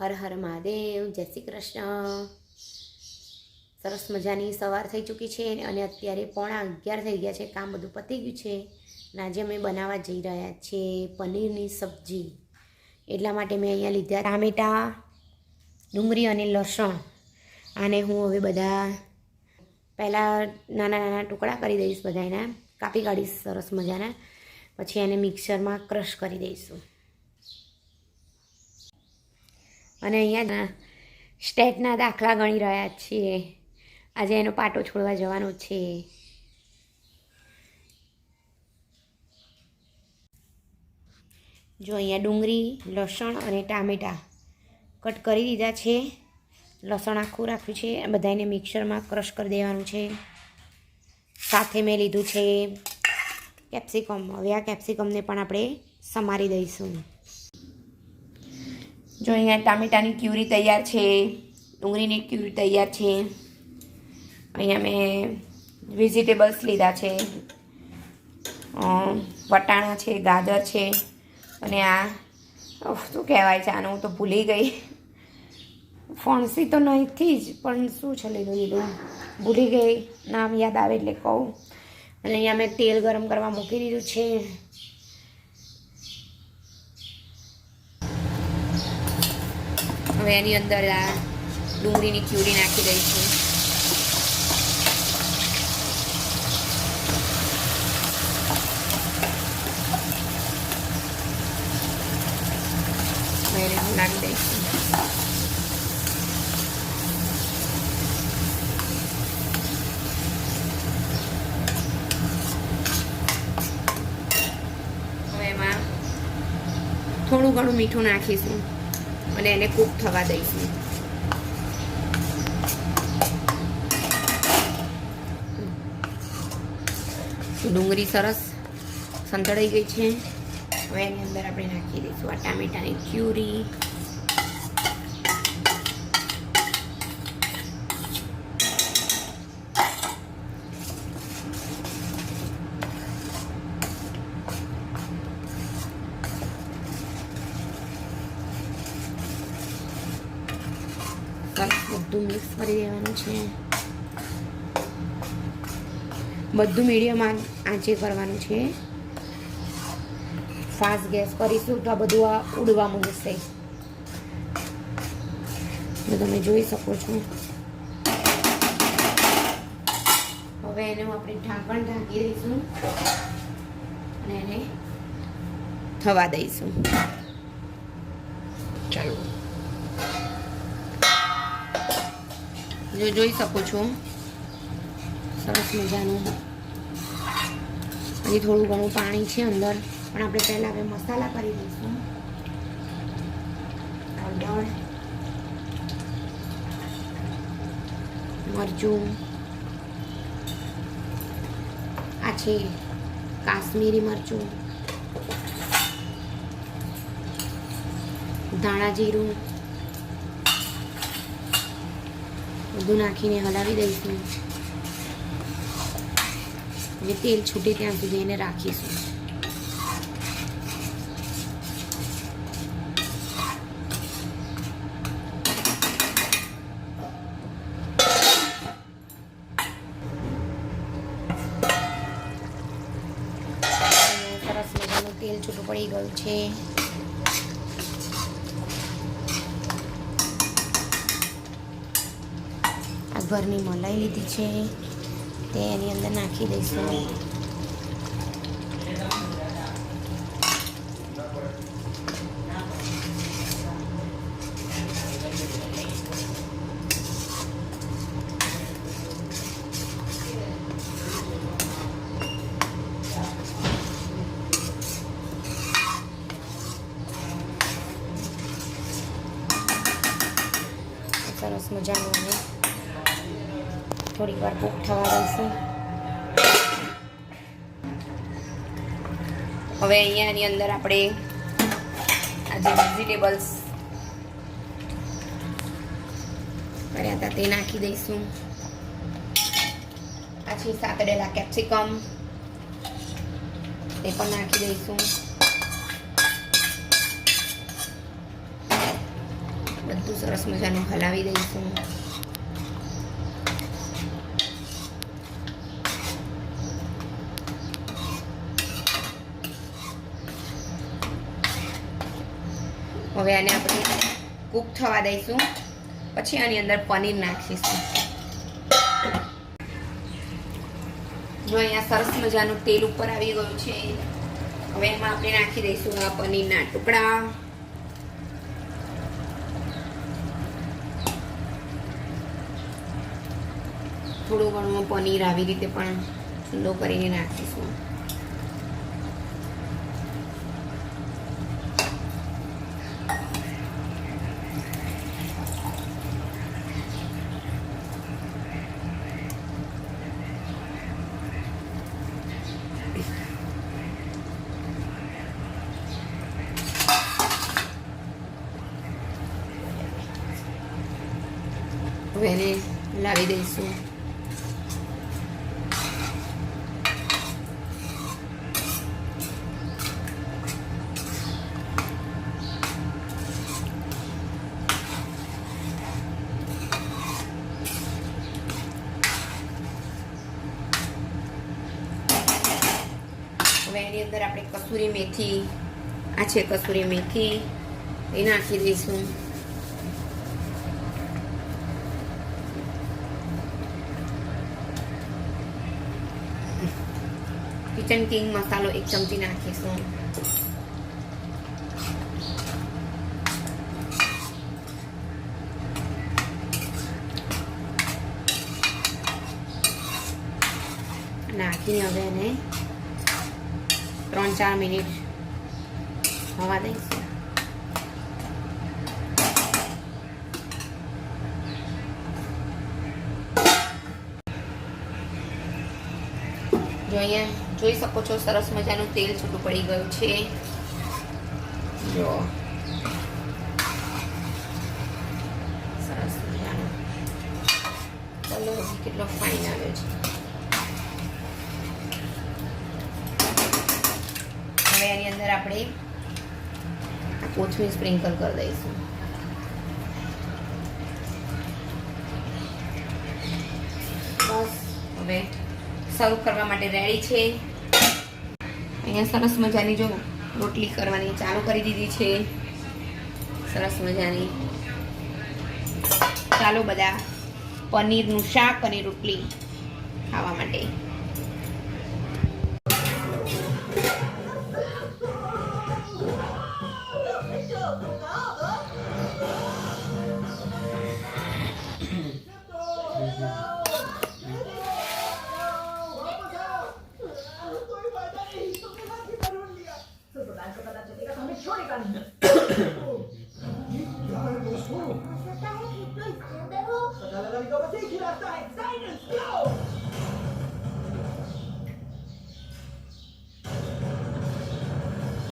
હર હર મહાદેવ, જય શ્રી કૃષ્ણ. સરસ મજાની સવાર થઈ ચૂકી છે અને અત્યારે પોણા અગિયાર થઈ ગયા છે, કામ બધું પતી ગયું છે. અને આજે અમે બનાવવા જઈ રહ્યા છીએ પનીરની સબ્જી. એટલા માટે મેં અહીંયા લીધા ટામેટાં, ડુંગળી અને લસણ. આને હું હવે બધા પહેલાં નાના નાના ટુકડા કરી દઈશ બધા એના કાપી કાઢીશ સરસ મજાના. પછી એને મિક્સરમાં ક્રશ કરી દઈશું. અને અહીંયા સ્ટેટના દાખલા ગણી રહ્યા છીએ. આજે એનો પાટો છોડવા જવાનો છે. જો અહીંયા ડુંગળી, લસણ અને ટામેટાં કટ કરી દીધા છે. લસણ આખું રાખ્યું છે. બધાને મિક્સરમાં ક્રશ કરી દેવાનું છે. સાથે મેં લીધું છે કેપ્સિકમ. હવે આ કેપ્સિકમને પણ આપણે સમારી દઈશું. જો અહીંયા ટામેટાની ક્યુરી તૈયાર છે, ડુંગળીની ક્યુરી તૈયાર છે. અહીંયા મેં વેજીટેબલ્સ લીધા છે. વટાણા છે, ગાજર છે અને આ શું કહેવાય છે આનું તો ભૂલી ગઈ. ફણસી તો નહીંથી જ, પણ શું છે લીધું લીધું. ભૂલી ગઈ, નામ યાદ આવે એટલે કહું. અને અહીંયા મેં તેલ ગરમ કરવા મૂકી દીધું છે. હવે એની અંદર આ ડુંગળીની ક્યુરી નાખી દઈશું. નાખી દઈશું. થોડું ઘણું મીઠું નાખીશું. અને એને કૂક થવા દઈશું ડુંગળી સરસ સંતળાઈ ગઈ છે. હવે એની અંદર આપણે નાખી દઈશું આ ટામેટાની ક્યુરી સરસ બધું મિક્સ કરી દેવાનું છે. બધું મીડિયમ આંચે કરવાનું છે. ફાસ્ટ ગેસ કરીશું તો આ બધું આ ઉડવા મૂકશે તો તમે જોઈ શકો છો. હવે એને આપણે ઢાંકણ ઢાંકી દઈશું. અને એને થવા દઈશું. ચાલો. જો જોઈ શકો છો. સરસ મજાનું. હજી થોડું ઘણું પાણી છે અંદર, પણ આપણે પહેલાં હવે મસાલા કરી દઈશું હળદર, મરચું. આ છે કાશ્મીરી મરચું. ધાણા જીરું. બધું નાખીને હલાવી દઈશું હવે તેલ છૂટે ત્યાં સુધી એને રાખીશું સરસ મજાનું તેલ છૂટું પડી ગયું છે આ ઘરની મલાઈ લીધી છે. તે એની અંદર નાખી દઈશું. સરસ મજાનું થોડીક વાર કૂક થવા દઈશું હવે અહીંયાની અંદર આપણે આજે વેજીટેબલ્સ કર્યા હતા તે નાખી દઈશું. પાછી સાતડેલા કેપ્સિકમ તે પણ નાખી દઈશું. બધું સરસ મજાનું હલાવી દઈશું. હવે આને આપણે કૂક થવા દઈશું. પછી આની અંદર પનીર નાખીશું. જો અહીંયા સરસ મજાનું તેલ ઉપર આવી ગયું છે. હવે એમાં આપણે નાખી દઈશું આ પનીરના ટુકડા. થોડું ઘણું પનીર આવી રીતે પણ ઠંડો કરીને નાખીશું હવે એને લાવી દઈશું. હવે એની અંદર આપણે કસૂરી મેથી, આ છે કસૂરી મેથી, એ નાખી દઈશું. કિચન કિંગ મસાલો એક ચમચી નાખીશું નાખીને હવે એને ત્રણ ચાર મિનિટ હવા દઈશું જો અહીંયા જોઈ શકો છો સરસ મજાનું તેલ છૂટું પડી ગયું છે. જો. સરસ મજાનું કલર કેટલો ફાઇન આવે છે. હવે એની અંદર આપણે કોથમીર સ્પ્રિંકલ કરી દઈશું. બસ હવે સર્વ કરવા માટે રેડી છે. અહીંયા સરસ મજાની જો રોટલી કરવાની ચાલુ કરી દીધી છે. સરસ મજાની. ચાલો બધા પનીરનું શાક અને રોટલી ખાવા માટે. That's